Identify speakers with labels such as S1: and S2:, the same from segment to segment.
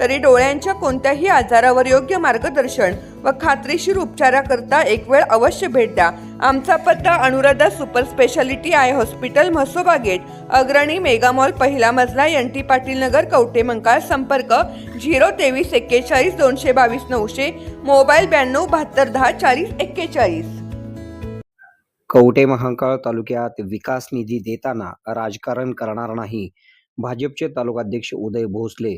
S1: तरी डोळ्यांच्या कोणत्याही आजारावर योग्य मार्गदर्शन व खात्रीशीर उपचाराकरता एक वेळ अवश्य भेट द्या. आमचा पत्ता Anuradha super speciality eye hospital Mhasoba gate Agrani megamall पहिला मजला एन टी पाटील नगर कवटे मंकाळ संपर्क झिरो तेवीस एक्केचाळीस दोनशे बावीस नऊशे मोबाईल ब्याण्णव बहात्तर दहा चाळीस एक्केचाळीस.
S2: कवटे महाकाळ तालुक्यात विकास निधी देताना राजकारण करणार नाही भाजपचे तालुकाध्यक्ष उदय भोसले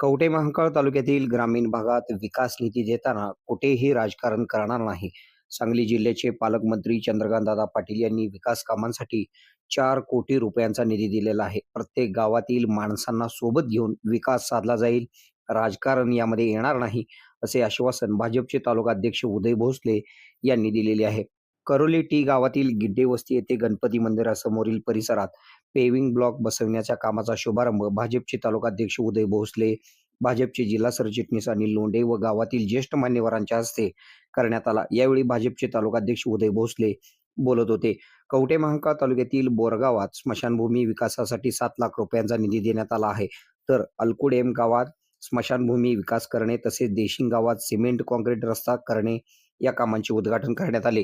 S2: कवटे महाकाळ तालुक्यातील ग्रामीण भागात विकास निधी देताना कुठेही राजकारण करणार नाही. सांगली जिल्ह्याचे पालकमंत्री चंद्रकांतदादा पाटील यांनी विकास कामांसाठी चार कोटी रुपयांचा निधी दिलेला आहे. प्रत्येक गावातील माणसांना सोबत घेऊन विकास साधला जाईल. राजकारण यामध्ये येणार नाही असे आश्वासन भाजपचे तालुका अध्यक्ष उदय भोसले यांनी दिलेले आहे. करोली टी गावातील गिड्डे वस्ती येथे गणपती मंदिरासमोरील परिसरात पेविंग ब्लॉक बसवण्याच्या कामाचा शुभारंभ भाजपचे तालुकाध्यक्ष उदय भोसले भाजपचे जिल्हा सरचिटणीस अनिल लोंढे व गावातील ज्येष्ठ मान्यवरांच्या हस्ते करण्यात आला. यावेळी भाजपचे तालुकाध्यक्ष उदय भोसले बोलत होते. कवटे महांकाळ तालुक्यातील बोरगावात स्मशानभूमी विकासासाठी सात लाख रुपयांचा निधी देण्यात आला आहे. तर अलकुडेम गावात स्मशानभूमी विकास करणे तसेच देशिंग गावात सिमेंट कॉन्क्रीट रस्ता करणे या कामांचे उद्घाटन करण्यात आले.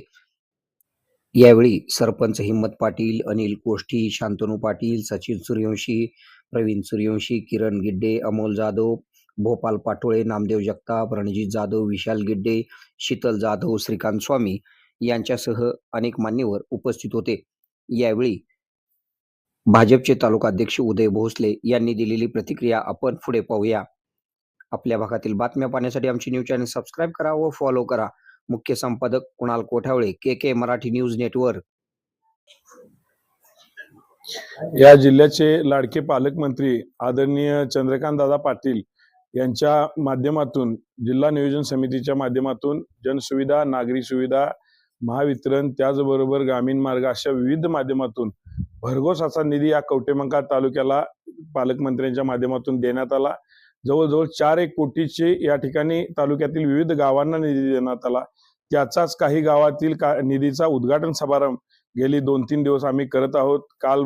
S2: यावेळी सरपंच हिम्मत पाटील अनिल कोष्टी शांतनू पाटील सचिन सूर्यवंशी प्रवीण सूर्यवंशी किरण गिड्डे अमोल जाधव भोपाल पाटोळे नामदेव जगताप रणजित जाधव विशाल गिड्डे शीतल जाधव श्रीकांत स्वामी यांच्यासह अनेक मान्यवर उपस्थित होते. यावेळी भाजपचे तालुकाध्यक्ष उदय भोसले यांनी दिलेली प्रतिक्रिया आपण पुढे पाहूया. आपल्या भागातील बातम्या पाहण्यासाठी आमची न्यूज चॅनल सबस्क्राईब करा व फॉलो करा. मुख्य संपादक Kunal Kothawale K K Marathi news network.
S3: या जिल्ह्याचे लाडके पालकमंत्री आदरणीय चंद्रकांत दादा पाटील यांच्या माध्यमातून जिल्हा नियोजन समितीच्या माध्यमातून जनसुविधा नागरी सुविधा महावितरण त्याचबरोबर ग्रामीण मार्ग अशा विविध माध्यमातून भरघोस असा निधी या कवटेमंका तालुक्याला पालकमंत्र्यांच्या माध्यमातून देण्यात आला. जवळजवळ चार एक कोटीचे या ठिकाणी तालुक्यातील विविध गावांना निधी देण्यात आला. त्याचाच काही गावातील का निधीचा उद्घाटन समारंभ गेली दोन तीन दिवस आम्ही करत आहोत. काल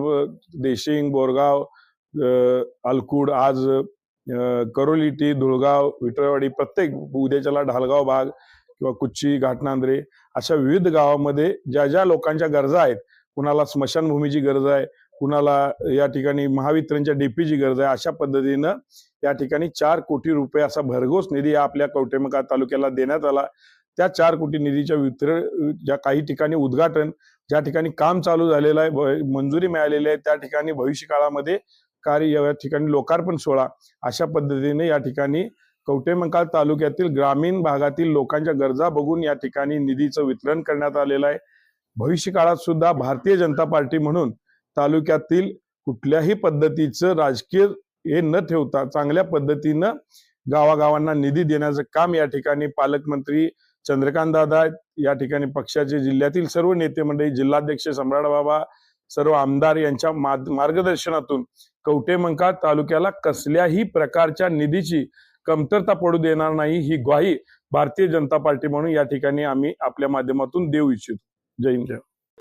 S3: देशिंग बोरगाव अलकुड आज करोलिटी धुळगाव विठळवाडी प्रत्येक उद्याच्याला ढालगाव भाग किंवा कुच्ची घाटनांद्रे अशा विविध गावामध्ये ज्या ज्या लोकांच्या गरजा आहेत कुणाला स्मशानभूमीची गरज आहे कुणाला या ठिकाणी महावितरणच्या डीपीची गरज आहे अशा पद्धतीनं या ठिकाणी चार कोटी रुपये असा भरघोस निधी आपल्या कवटेमका तालुक्याला देण्यात आला. त्या चार कोटी निधीच्या वितरण ज्या काही ठिकाणी उद्घाटन ज्या ठिकाणी काम चालू झालेलं आहे भ- मंजुरी मिळालेली आहे त्या ठिकाणी भविष्य काळामध्ये कार्य या ठिकाणी लोकार्पण सोहळा अशा पद्धतीने या ठिकाणी कवटेमंकाळ तालुक्यातील ग्रामीण भागातील लोकांच्या गरजा बघून या ठिकाणी निधीचं वितरण करण्यात आलेलं आहे. भविष्य काळात सुद्धा भारतीय जनता पार्टी म्हणून तालुक्यातील कुठल्याही पद्धतीचं राजकीय हे न ठेवता चांगल्या पद्धतीनं गावागावांना निधी देण्याचं काम या ठिकाणी पालकमंत्री चंद्रकांत दादा या ठिकाणी पक्षाचे जिल्ह्यातील सर्व नेते मंडळी जिल्हाध्यक्ष सम्राट बाबा सर्व आमदार यांच्या मार्गदर्शनातून कवटेमंका तालुक्याला कसल्याही प्रकारच्या निधीची कमतरता पडू देणार नाही ही ग्वाही भारतीय जनता पार्टी म्हणून या ठिकाणी आम्ही आपल्या माध्यमातून देऊ इच्छितो. जय हिंद. जय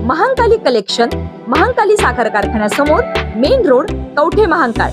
S4: महांकाली कलेक्शन महांकाली साखर कारखान्यासमोर मेन रोड कवठे महांकाळ.